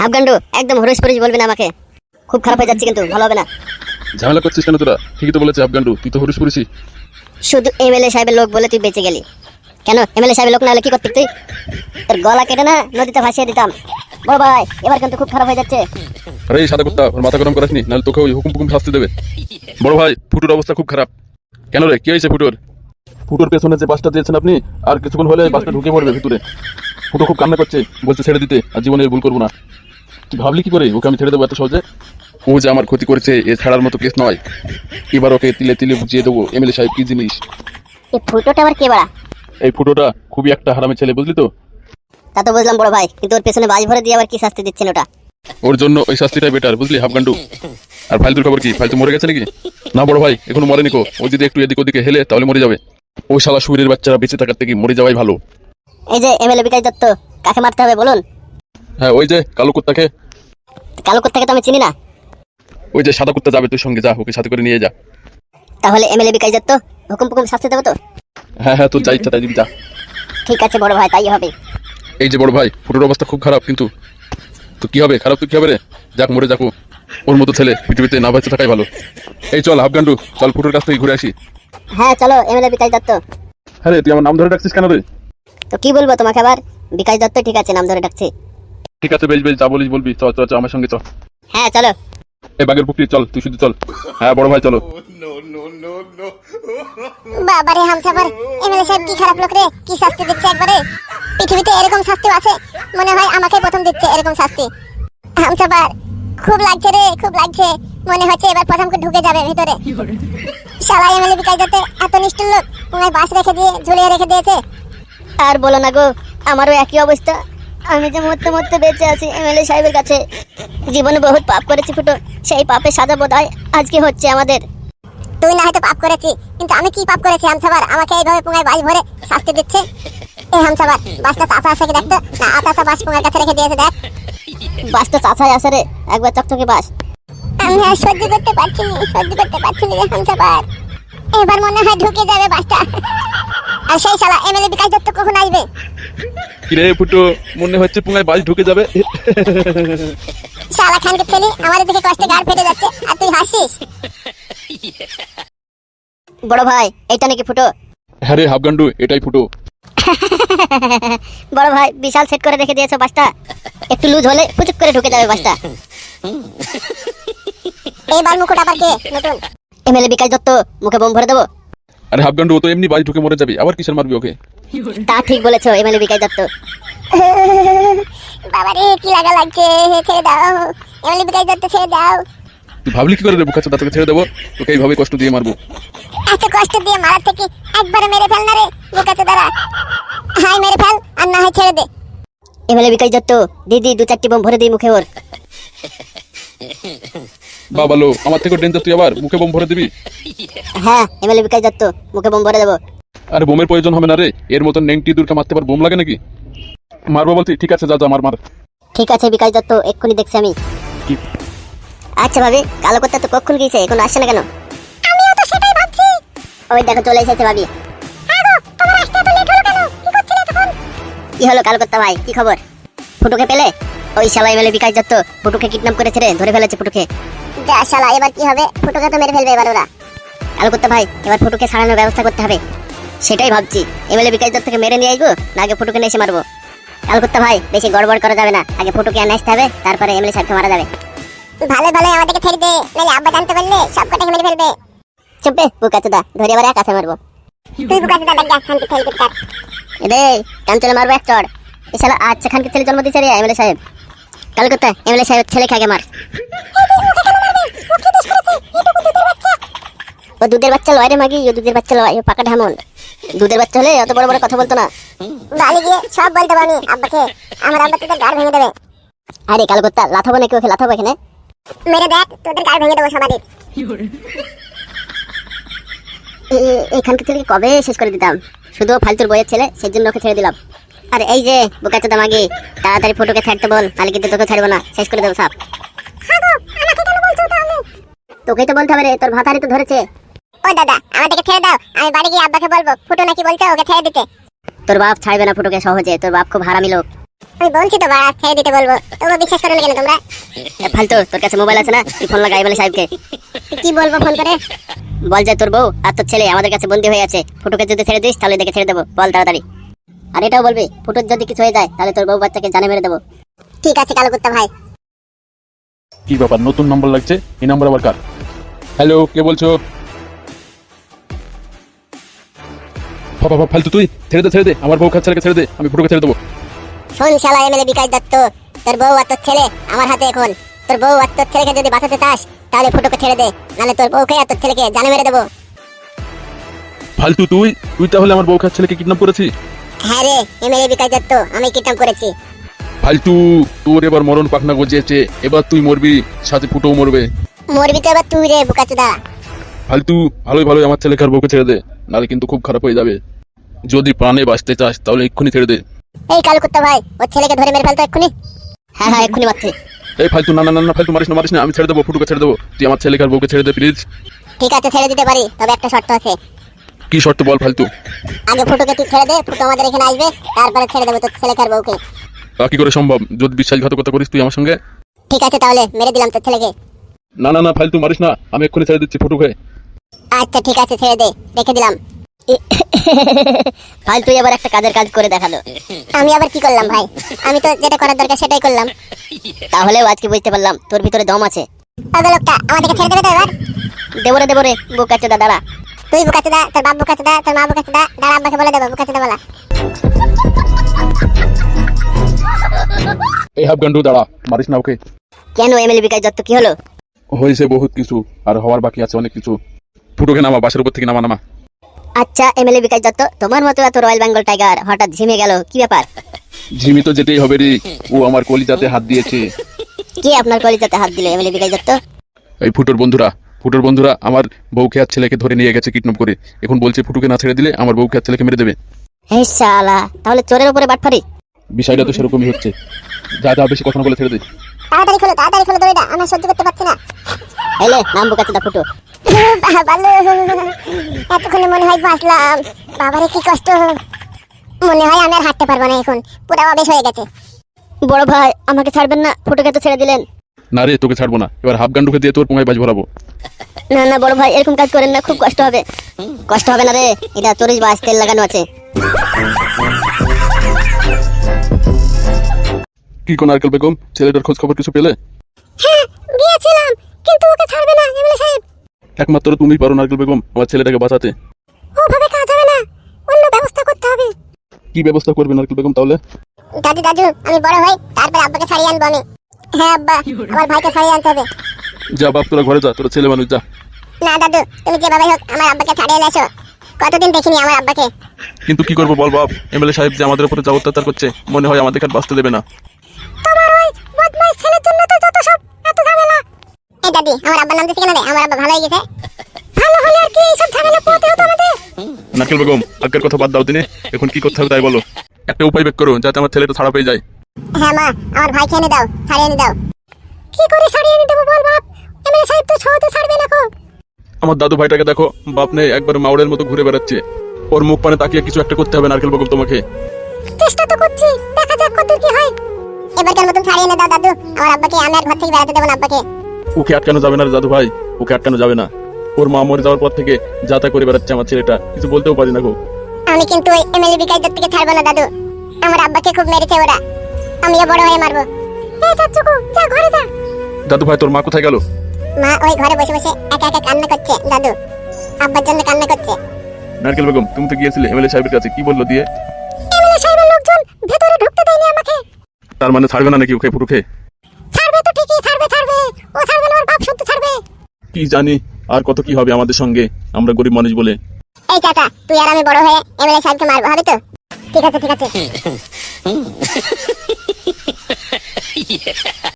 হাফগান্ডু একদম হরিশ পরিশ বলবি না আমাকে। খুব খারাপ হয়ে যাচ্ছে কিন্তু ভালো হবে না। ঝামেলা করছিস কেন তোরা? ঠিকই তো বলেছে আফগান্ডু তুই তো হরিশ পড়েছি শুধু এমএলএ সাহেবের লোক বলে তুই বেঁচে গেলি। কেন? এমএলএ সাহেবের লোক না হলে কি করতে তুই? তোর গলা কেটে না নদীতে ভাসিয়ে দিতাম। বড় ভাই এবার কিন্তু খুব খারাপ হয়ে যাচ্ছে। আরে সাদা কুত্তা ওর মাথা গরম করাসনি নাহলে তোকে ওই হুকুম হুকুম শাস্তি দেবে। বড় ভাই ফুটোর অবস্থা খুব খারাপ। কেন রে কি হয়েছে ফুটোর? ফুটোর পেছনে যে বাসটা দিয়েছেন আপনি আর কিছুক্ষণ হলে বাসটা ঢুকে পড়বে ভিতরে। ফুটো খুব কান্না করছে বলছে ছেড়ে দিতে আর জীবনে ভুল করব না। তুই ভাবলি কি করে? ওকে আমি ছেড়ে দেবো এত সহজে? ও যে আমার ক্ষতি করেছে এ ছাড়ার মতো কেস নয়। এবার ওকে তিলে তিলে বুঝিয়ে দেবো। এমএলএ সাহেব কি জিনিস? এই ফুটোটা আবার কে বাড়া? এই ফুটোটা খুবই একটা হারামি ছেলে বুঝলি তো? তা তো বুঝলাম বড় ভাই। কিন্তু ওর পেছনে বাজ ভরে দিয়ে আবার কি শাস্তি দিচ্ছেন ওটা? ওর জন্য ওই শাস্তিটাই বেটার বুঝলি হাফগান্ডু? আর ফাইলতুর খবর কি? ফাইলতু মরে গেছে নাকি? না বড় ভাই এখনও মরেনি কো। ও যদি একটু এদিক ওদিকে হেলে তাহলে মরে যাবে। ওই শালা সুরের বাচ্চারা বেঁচে থাকার থেকে মরে যাওয়াই ভালো? এই যে এমএলএ বিকাশ দত্ত কাকে মারতে হবে বলুন? হ্যাঁ ওই যে কালো কুত্তাকে। কালো থেকে তো আমি চিনি না। ওই যে সাদা কুত্তা যাবে তুই সঙ্গে যা ওকে সাথে করে নিয়ে যা। তাহলে এমএলএ বিকাশ দত্ত হুকুম পুকুম শাস্তি দেবো তো? হ্যাঁ হ্যাঁ তোর যা ইচ্ছা তাই দিবি যা। ঠিক আছে বড় ভাই তাই হবে। এই যে বড় ভাই ফুটোর অবস্থা খুব খারাপ কিন্তু। তো কি হবে খারাপ তো কি হবে রে? যাক মরে যাকো ওর মতো ছেলে পৃথিবীতে না বেঁচে থাকাই ভালো। এই চল হাফগান্ডু চল ফুটোর কাছ থেকে ঘুরে আসি। হ্যাঁ চলো এমএলএ বিকাশ দত্ত। হ্যাঁ রে তুই আমার নাম ধরে ডাকছিস কেন রে? তো কি বলব তোমাকে আবার? বিকাশ দত্ত ঠিক আছে নাম ধরে ডাকছি। ঠিক আছে বেশ বেশ যা বলিস বলবি। চল চল আমার সঙ্গে চল। হ্যাঁ চলো। এই বাগের পুকুরি চল তুই শুধু চল। হ্যাঁ বড় ভাই চলো। বাবারে হামসাফার এমএলএ সাহেব কি খারাপ লোক রে? কি শাস্তি দিচ্ছে একবারে? পৃথিবীতে এরকম শাস্তি আছে? মনে হয় আমাকে প্রথম দিচ্ছে এরকম শাস্তি। হামসাফার খুব লাগছে রে খুব লাগছে। মনে হচ্ছে এবার প্রথমকে ঢুকে যাবে ভিতরে। শালা এমএলএ বিকাশ যাতে এত নিষ্ঠুর লোক ওনায় বাস রেখে দিয়ে ঝুলিয়ে রেখে দিয়েছে। আর বলো না গো আমারও একই অবস্থা। আমি যে মরতে মরতে বেঁচে আছি এমএলএ সাহেবের কাছে জীবনে বহুত পাপ করেছি ফুটো সেই পাপে সাজা বোধ আজকে হচ্ছে আমাদের। তুই না হয়তো পাপ করেছি কিন্তু আমি কি পাপ করেছি হামসাফার আমাকে এইভাবে পুঙ্গায় বাস ভরে শাস্তি দিচ্ছে? এই হামসাফার বাসটা চাষা আসে কি দেখতো? না আতাসা বাস পুঙ্গার কাছে রেখে দিয়েছে দেখ। বাস তো চাচাই আসে রে একবার চকচকে বাস। আমি আর সহ্য করতে পারছি না সহ্য করতে পারছি না রে হামসাফার এবার মনে হয় ঢুকে যাবে বাসটা। আর সেই শালা এমএলএ বিকাশ দত্ত কখন আসবে? কিরে ফুটো মনে হচ্ছে পুঙ্গায় বাস ঢুকে যাবে। শালা খানকে ছেলে আমাদের দিকে কষ্টে গাড় ফেটে যাচ্ছে আর তুই হাসিস বড় ভাই এটা নাকি ফুটো? হ্যাঁ রে হাফগান্ডু এটাই ফুটো। বড় ভাই বিশাল সেট করে রেখে দিয়েছ বাসটা। একটু লুজ হলে পুচুক করে ঢুকে যাবে বাসটা। এইবার মুকুট আবার কে? নতুন। এমএলএ বিকাশ দত্ত মুখে বোম ভরে দেবো। আরে হাফগান্ডু ও তো এমনি বাস ঢুকে মরে যাবে। আবার কিসের মারবি ওকে? তা ঠিক বলেছ এমএলএ বিকাশ দত্ত। বাবা রে কি লাগা লাগছে? ছেড়ে দাও। এমএলএ বিকাশ দত্ত ছেড়ে দাও। তুই ভাবলি কি করে রে বুকাচ্ছে তোকে ছেড়ে দেবো? তোকে এইভাবে কষ্ট দিয়ে মারবো। এত কষ্ট দিয়ে মারার থেকে একবারে মেরে ফেল না রে বোকাতে দাঁড়া হাই মেরে ফেল আর না হয় ছেড়ে দে। এমএলএ বিকাশ দত্ত দিদি দু চারটি বোম ভরে দিই মুখে ওর। বাবা লো আমার থেকে ডেঞ্জার তুই আবার মুখে বোম ভরে দিবি? হ্যাঁ এমএলএ বিকাশ দত্ত মুখে বোম ভরে দেবো। আরে বোমের প্রয়োজন হবে না রে এর মতন নেংটি দূরকে মারতে পার বোম লাগে নাকি? মারবো বলছি ঠিক আছে যা যা মার মার। ঠিক আছে বিকাশ দত্ত এক্ষুনি দেখছি আমি। আচ্ছা ভাবি কালো করতে তো কখন গিয়েছে এখন আসছে না কেন? আমিও তো সেটাই ভাবছি। ওই দেখো চলে এসেছে ভাবি। আগো তোমার আসতে এত লেট হলো কেন? কি করছিলে তখন? কি হলো কালো করতে ভাই কি খবর? ফুটুকে পেলে? ওই শালা এমএলএ বিকাশ দত্ত ফুটুকে কিডন্যাপ করেছে রে ধরে ফেলেছে ফুটুকে যা শালা এবার কি হবে? ফুটোকে তো মেরে ফেলবে এবার ওরা। কালো করতে ভাই এবার ফুটুকে ছাড়ানোর ব্যবস্থা করতে হবে। সেটাই ভাবছি। এমএলএ বিকাশ দত্তকে মেরে নিয়ে আইগো না আগে ফুটুকে নিয়ে এসে মারবো। কালো করতে ভাই বেশি গড়বড় করা যাবে না। আগে ফুটুকে আনে আসতে হবে তারপরে এমএলএ সাহেবকে মারা যাবে। ভালো ভালো আমাদেরকে ছেড়ে দে। নাহলে আব্বা জানতে পারলে সব কটাকে মেরে ফেলবে। চুপে বুকা চুদা ধরে এবার একা মারবো। তুই বুকাতে দাদা যা খানকে ছেড়ে দিতে রে কান চলে মারবো এক চড়। এছাড়া আচ্ছা খানকে ছেলে জন্ম দিচ্ছে রে এমএলএ সাহেব। কালো করতে এমএলএ সাহেব ছেলে খাগে মার ও দুধের বাচ্চা লয় রে মাগি ও দুধের বাচ্চা লয় পাকা ঢামন। দুধের বাচ্চা হলে অত বড় বড় কথা বলতো না। বালি গিয়ে সব বলতে পারি আব্বাকে। আমার আব্বা তোদের গাড় ভেঙে দেবে। আরে কালো করতে লাথাবো নাকি ওকে লাথাবো এখানে? মেরে দেখ তোদের গাড় ভেঙে দেবো সবারই। এ- এ- এখানকে ছেলেকে কবে শেষ করে দিতাম? শুধু ফালতুর বইয়ের ছেলে সেই জন্য ওকে ছেড়ে দিলাম। আর এই যে বোকা চোদা মাগি তাড়াতাড়ি ফটোকে ছাড়তে বল তাহলে কিন্তু তোকে ছাড়বো না। শেষ করে দেবো সাপ তোকেই তো বলতে হবে রে তোর ভাতারি তো ধরেছে। ও দাদা আমাদেরকে ছেড়ে দাও আমি বাড়ি গিয়ে আব্বাকে বলব ফুটো নাকি বলছে ওকে ছেড়ে দিতে। তোর বাপ ছাড়বে না ফুটোকে সহজে তোর বাপ খুব হারামি লোক। আমি বলছি তো বাড়া ছেড়ে দিতে বলব তোমরা বিশ্বাস করো না কেন তোমরা? ফালতু তোর কাছে মোবাইল আছে না? তুই ফোন লাগাই বলে সাহেবকে। কি বলব ফোন করে? বল যে তোর বউ আর তোর ছেলে আমাদের কাছে বন্দি হয়ে আছে। ফুটুকে যদি ছেড়ে দিস তাহলে দেখে ছেড়ে দেবো। বল তাড়াতাড়ি। আর এটাও বলবি ফুটুর যদি কিছু হয়ে যায় তাহলে তোর বউ বাচ্চাকে জানে মেরে দেবো। ঠিক আছে কালো কুত্তা ভাই। কি ব্যাপার নতুন নাম্বার লাগছে? এই নাম্বার আবার কার? হ্যালো কে বলছো? বাবা বাবা ফালতু তুই ছেড়ে দে ছেড়ে দে আমার বউ খাচ্ছাকে ছেড়ে দে আমি ফুটুকে ছেড়ে দেবো। শোন শালা এমএলএ বিকাশ দত্ত তোর বউ আর তোর ছেলে আমার হাতে এখন। তোর বউ আর তোর ছেলেকে যদি বাঁচাতে চাস তাহলে ফুটোকে ছেড়ে দে নাহলে তোর বউকে আর তোর ছেলেকে জানে মেরে দেবো। ফালতু তুই তুই তাহলে আমার বউ খাচ্ছাকে কিডন্যাপ করেছিস? হ্যাঁ রে এমএলএ বিকাশ দত্ত আমি কিডন্যাপ করেছি। ফালতু তোর এবার মরণ পাখনা গজিয়েছে এবার তুই মরবি সাথে ফুটেও মরবে। মরবি তো এবার তুই রে বুকাচুদা ফালতু ভালোই ভালোই আমার ছেলেকে আর বউকে ছেড়ে দে নাহলে কিন্তু খুব খারাপ হয়ে যাবে। যদি প্রাণে বাঁচতে চাস তাহলে এক্ষুনি ছেড়ে দে। এই কালো কুত্তা ভাই ওর ছেলেকে ধরে মেরে ফেলতো এক্ষুনি? হ্যাঁ হ্যাঁ এক্ষুনি মারছে। এই ফালতু না না না না ফালতু মারিস না মারিস না আমি ছেড়ে দেবো ফুটুকে ছেড়ে দেবো। তুই আমার ছেলেকে আর বউকে ছেড়ে দে প্লিজ ঠিক আছে ছেড়ে দিতে পারি তবে একটা শর্ত আছে। কি শর্ত বল ফালতু। আগে ফুটোকে তুই ছেড়ে দে ফুটো আমাদের এখানে আসবে তারপরে ছেড়ে দেবো তোর আর বউকে। তা কি করে সম্ভব? যদি বিশ্বাসঘাতকতা করিস তুই আমার সঙ্গে? ঠিক আছে তাহলে মেরে দিলাম তোর ছেলেকে। না না না ফালতু মারিস না আমি এক্ষুনি ছেড়ে দিচ্ছি ফুটুকে আচ্ছা ঠিক আছে ছেড়ে দে রেখে দিলাম। ফালতু এবার একটা কাজের কাজ করে দেখাল আমি আবার কি করলাম ভাই? আমি তো যেটা করার দরকার সেটাই করলাম। তাহলেও আজকে বুঝতে পারলাম তোর ভিতরে দম আছে। তবে লোকটা আমাদেরকে ছেড়ে দেবে তো এবার? দেবরে দেবরে বুক আছে দাঁড়া তুই বুকাচুদা তোর বাপ বুকাচুদা তোর মা বুকাচুদা দাঁড়া আব্বাকে বলে দেবো বুকাচুদা বলা। এই হাফ গান্ডু দাঁড়া মারিস না ওকে। কেন এমএলএ বিকাশ দত্ত কি হলো? হয়েছে বহুত কিছু আর হওয়ার বাকি আছে অনেক কিছু। ফুটুকে নামা বাসের উপর থেকে নামা নামা। আচ্ছা এমএলএ বিকাশ দত্ত তোমার মতো এত রয়্যাল বেঙ্গল টাইগার হঠাৎ ঝিমে গেল কি ব্যাপার? ঝিমি তো যেতেই হবে রে ও আমার কলিজাতে হাত দিয়েছে। কে আপনার কলিজাতে হাত দিল এমএলএ বিকাশ দত্ত? এই ফুটোর বন্ধুরা ফুটোর বন্ধুরা আমার বউকে আর ছেলেকে ধরে নিয়ে গেছে কিডন্যাপ করে। এখন বলছে ফুটুকে না ছেড়ে দিলে আমার বউকে আর ছেলেকে মেরে দেবে। হে শালা তাহলে চোরের উপরে বাটফারি। বিষয়টা তো সেরকমই হচ্ছে। যা যা বেশি কথা বলে ছেড়ে দে। তাড়াতাড়ি খোলো তাড়াতাড়ি খোলো দড়িটা। আমরা সহ্য করতে পারছি না। এলে নাম বুকাচ্ছে দা ফুটো। বালু এতক্ষণে মনে হয় বাঁচলাম। বাবারে কি কষ্ট। মনে হয় আমি আর হাঁটতে পারব না এখন। পুরো অবেশ হয়ে গেছে। বড় ভাই আমাকে ছাড়বেন না? ফুটোকে তো ছেড়ে দিলেন। না রে তোকে ছাড়বো না। এবার হাফ গান্ডুকে দিয়ে তোর পোঙায় বাজ ভরাবো। না না বড় ভাই এরকম কাজ করেন না খুব কষ্ট হবে। কষ্ট হবে না রে এটা চল্লিশ বাস তেল লাগানো আছে। কি কোন নারকেল বেগম ছেলেটার খোঁজ খবর কিছু পেলে? হ্যাঁ গিয়েছিলাম কিন্তু ওকে ছাড়বে না এমএলএ সাহেব। একমাত্র তুমি পারো নারকেল বেগম আমার ছেলেটাকে বাঁচাতে। ওভাবে কাজ হবে না অন্য ব্যবস্থা করতে হবে। কি ব্যবস্থা করবে নারকেল বেগম তাহলে? দাদু দাদু আমি বড় হই তারপর আব্বাকে ছাড়িয়ে আনব আমি। হ্যাঁ আব্বা আমার ভাইকে ছাড়িয়ে আনতে হবে। যা বাপ তোরা ঘরে যা তোরা ছেলে মানুষ যা। না দাদু তুমি হোক আমার আব্বাকে ছাড়িয়ে এসো কতদিন দেখিনি আমার আব্বাকে। কিন্তু কি করব বল বাপ? এমএলএ সাহেব যে আমাদের উপরে যা অত্যাচার করছে মনে হয় আমাদের আর বাঁচতে দেবে না। তোমার ওই বদমাইশ ছেলের জন্য তো যত সব এত ঝামেলা। এই দাদি আমার আব্বার নাম দিছে কেন রে? আমার আব্বা ভালো হয়ে গেছে। ভালো হলে আর কি এইসব ঝামেলা পোহাতে হতো আমাদের? নারকেল বেগম আগের কথা বাদ দাও দিনে। এখন কি করতে হবে তাই বলো। একটা উপায় বের করো যাতে আমার ছেলেটা ছাড়া পেয়ে যায়। হ্যাঁ মা আমার ভাইকে এনে দাও ছাড়িয়ে এনে দাও। কি করে ছাড়িয়ে এনে দেবো বল বাপ? এমএলএ সাহেব তো সহজে ছাড়বে না কো। আমার দাদু ভাইটাকে দেখো বাপ নেই একবার মাউড়ের মতো ঘুরে বেড়াচ্ছে। ওর মুখ পানে তাকিয়ে কিছু একটা করতে হবে নারকেল বেগম তোমাকে। চেষ্টা তো করছি দেখা যাক কত কি হয়। এবারকার মতন ছাড়িয়ে এনে দাও দাদু আমার আব্বাকে আমি আর ঘর থেকে বেড়াতে দেবো না আব্বাকে। ওকে আটকানো যাবে না দাদু ভাই ওকে আটকানো যাবে না। ওর মা মরে যাওয়ার পর থেকে যাতা করে বেড়াচ্ছে আমার ছেলেটা কিছু বলতেও পারি না গো। আমি কিন্তু ওই এমএলএ বিকাশ দত্তকে ছাড়বো না দাদু। আমার আব্বাকে খুব মেরেছে ওরা। আমিও বড় হয়ে মারবো। এই চাচুকু যা ঘরে যা। দাদু ভাই তোর মা কোথায় গেল? মা ওই ঘরে বসে বসে একা একা কান্না করছে দাদু। আব্বার জন্য কান্না করছে। নারকেল বেগম তুমি তো গিয়েছিলে এমএলএ সাহেবের কাছে কি বলল দিয়ে? এমএলএ সাহেবের লোকজন ভেতরে ঢুকতে দেয়নি আমাকে। তার মানে ছাড়বে না নাকি ওকে ফুটুকে ছাড়বে তো ঠিকই ছাড়বে ছাড়বে। ও ছাড়বে না ওর বাপ শুদ্ধ ছাড়বে। কি জানি আর কত কি হবে আমাদের সঙ্গে? আমরা গরিব মানুষ বলে। এই চাচা তুই আর আমি বড় হয়ে এমএলএ সাহেবকে মারবো হবে তো? ঠিক আছে ঠিক আছে। yeah.